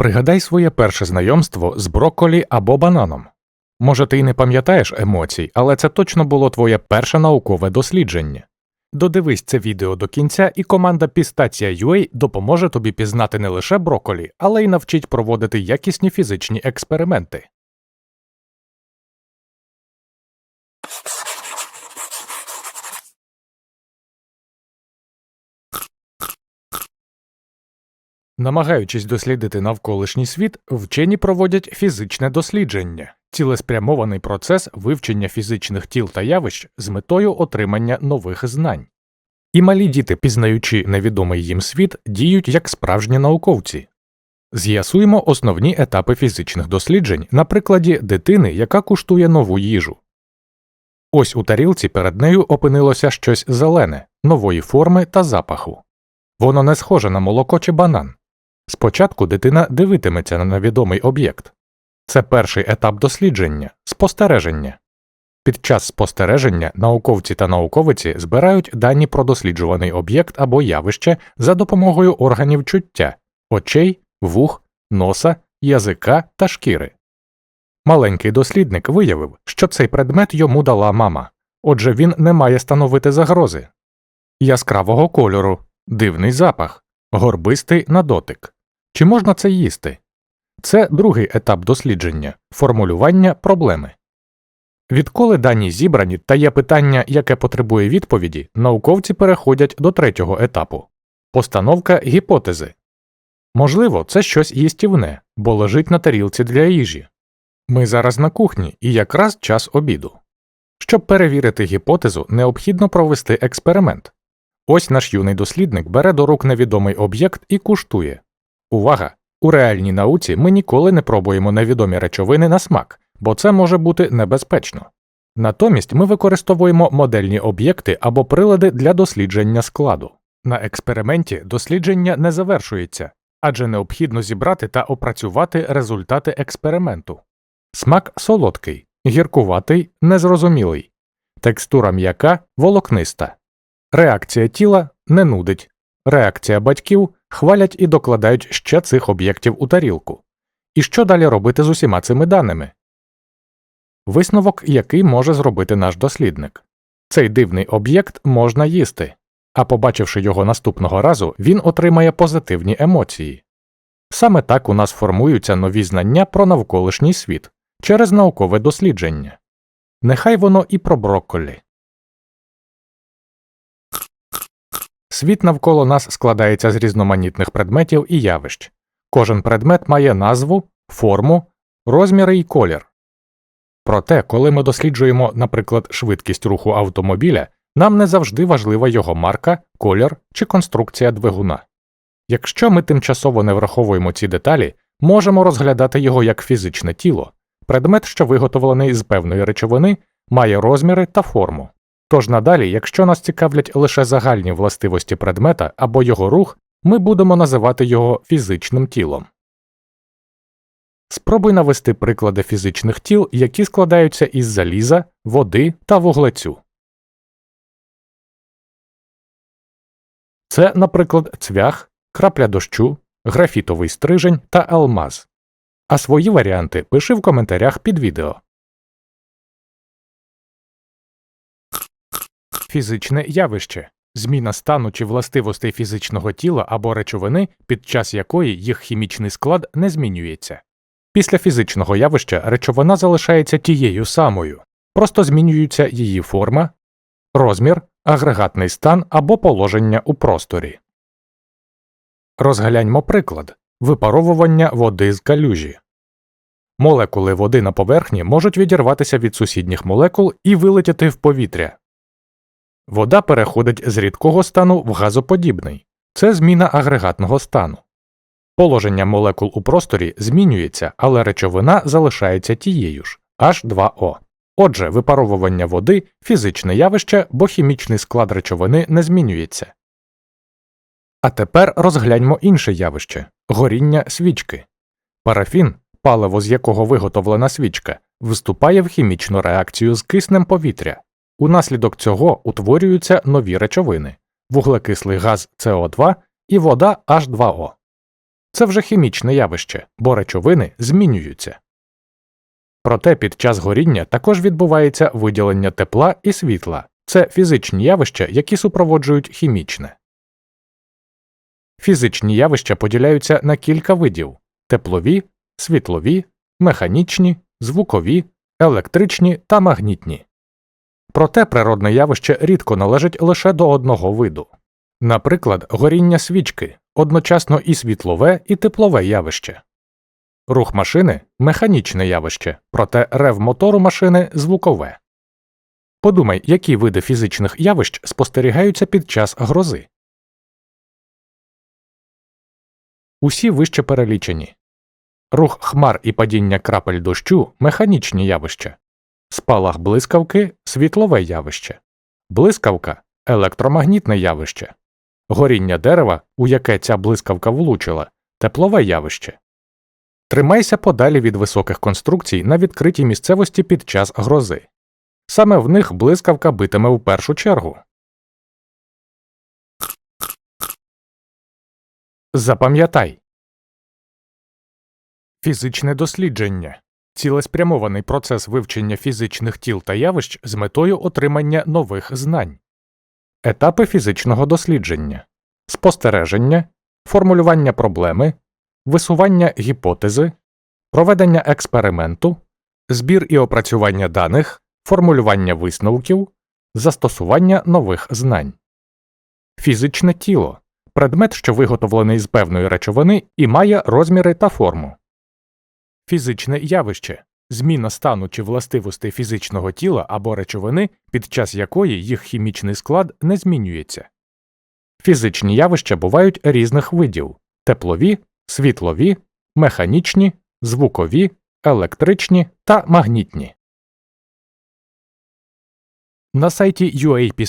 Пригадай своє перше знайомство з брокколі або бананом. Може, ти й не пам'ятаєш емоцій, але це точно було твоє перше наукове дослідження. Додивись це відео до кінця, і команда Pistacia.ua допоможе тобі пізнати не лише брокколі, але й навчить проводити якісні фізичні експерименти. Намагаючись дослідити навколишній світ, вчені проводять фізичне дослідження, цілеспрямований процес вивчення фізичних тіл та явищ з метою отримання нових знань. І малі діти, пізнаючи невідомий їм світ, діють як справжні науковці. З'ясуємо основні етапи фізичних досліджень на прикладі дитини, яка куштує нову їжу. Ось у тарілці перед нею опинилося щось зелене, нової форми та запаху. Воно не схоже на молоко чи банан. Спочатку дитина дивитиметься на невідомий об'єкт. Це перший етап дослідження спостереження. Під час спостереження науковці та науковиці збирають дані про досліджуваний об'єкт або явище за допомогою органів чуття очей, вух, носа, язика та шкіри. Маленький дослідник виявив, що цей предмет йому дала мама, отже він не має становити загрози. Яскравого кольору, дивний запах, горбистий на дотик. Чи можна це їсти? Це другий етап дослідження формулювання проблеми. Відколи дані зібрані та є питання, яке потребує відповіді, науковці переходять до третього етапу постановка гіпотези. Можливо, це щось їстівне, бо лежить на тарілці для їжі. Ми зараз на кухні і якраз час обіду. Щоб перевірити гіпотезу, необхідно провести експеримент. Ось наш юний дослідник бере до рук невідомий об'єкт і куштує. Увага! У реальній науці ми ніколи не пробуємо невідомі речовини на смак, бо це може бути небезпечно. Натомість ми використовуємо модельні об'єкти або прилади для дослідження складу. На експерименті дослідження не завершується, адже необхідно зібрати та опрацювати результати експерименту. Смак солодкий, гіркуватий, незрозумілий, текстура м'яка, волокниста. Реакція тіла не нудить, реакція батьків хвалять і докладають ще цих об'єктів у тарілку. І що далі робити з усіма цими даними? Висновок, який може зробити наш дослідник. Цей дивний об'єкт можна їсти, а побачивши його наступного разу, він отримає позитивні емоції. Саме так у нас формуються нові знання про навколишній світ через наукове дослідження. Нехай воно і про брокколі. Світ навколо нас складається з різноманітних предметів і явищ. Кожен предмет має назву, форму, розміри і колір. Проте, коли ми досліджуємо, наприклад, швидкість руху автомобіля, нам не завжди важлива його марка, колір чи конструкція двигуна. Якщо ми тимчасово не враховуємо ці деталі, можемо розглядати його як фізичне тіло, предмет, що виготовлений з певної речовини, має розміри та форму. Тож надалі, якщо нас цікавлять лише загальні властивості предмета або його рух, ми будемо називати його фізичним тілом. Спробуй навести приклади фізичних тіл, які складаються із заліза, води та вуглецю. Це, наприклад, цвях, крапля дощу, графітовий стрижень та алмаз. А свої варіанти пиши в коментарях під відео. Фізичне явище зміна стану чи властивостей фізичного тіла або речовини, під час якої їх хімічний склад не змінюється. Після фізичного явища речовина залишається тією самою, просто змінюються її форма, розмір, агрегатний стан або положення у просторі. Розгляньмо приклад випаровування води з калюжі. Молекули води на поверхні можуть відірватися від сусідніх молекул і вилетіти в повітря. Вода переходить з рідкого стану в газоподібний це зміна агрегатного стану. Положення молекул у просторі змінюється, але речовина залишається тією ж H2O. Отже, випаровування води фізичне явище, бо хімічний склад речовини не змінюється. А тепер розгляньмо інше явище горіння свічки. Парафін, паливо з якого виготовлена свічка, вступає в хімічну реакцію з киснем повітря. Унаслідок цього утворюються нові речовини вуглекислий газ СО2 і вода H2O. Це вже хімічне явище, бо речовини змінюються. Проте під час горіння також відбувається виділення тепла і світла це фізичні явища, які супроводжують хімічне. Фізичні явища поділяються на кілька видів теплові, світлові, механічні, звукові, електричні та магнітні. Проте природне явище рідко належить лише до одного виду. Наприклад, горіння свічки одночасно і світлове, і теплове явище. Рух машини механічне явище, проте рев мотору машини звукове. Подумай, які види фізичних явищ спостерігаються під час грози. Усі вище перелічені. Рух хмар і падіння крапель дощу механічні явища. Спалах блискавки світлове явище. Блискавка електромагнітне явище. Горіння дерева, у яке ця блискавка влучила, теплове явище. Тримайся подалі від високих конструкцій на відкритій місцевості під час грози. Саме в них блискавка битиме в першу чергу. Запам'ятай Фізичне дослідження цілеспрямований процес вивчення фізичних тіл та явищ з метою отримання нових знань. Етапи фізичного дослідження спостереження, формулювання проблеми, висування гіпотези, проведення експерименту, збір і опрацювання даних, формулювання висновків, застосування нових знань. Фізичне тіло предмет, що виготовлений з певної речовини і має розміри та форму. Фізичне явище зміна стану чи властивостей фізичного тіла або речовини, під час якої їх хімічний склад не змінюється. Фізичні явища бувають різних видів теплові, світлові, механічні, звукові, електричні та магнітні. На сайті UAP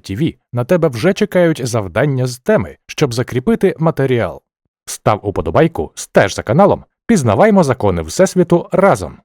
TV на тебе вже чекають завдання з теми, щоб закріпити матеріал. Став уподобайку, стеж за каналом, пізнаваймо закони Всесвіту разом.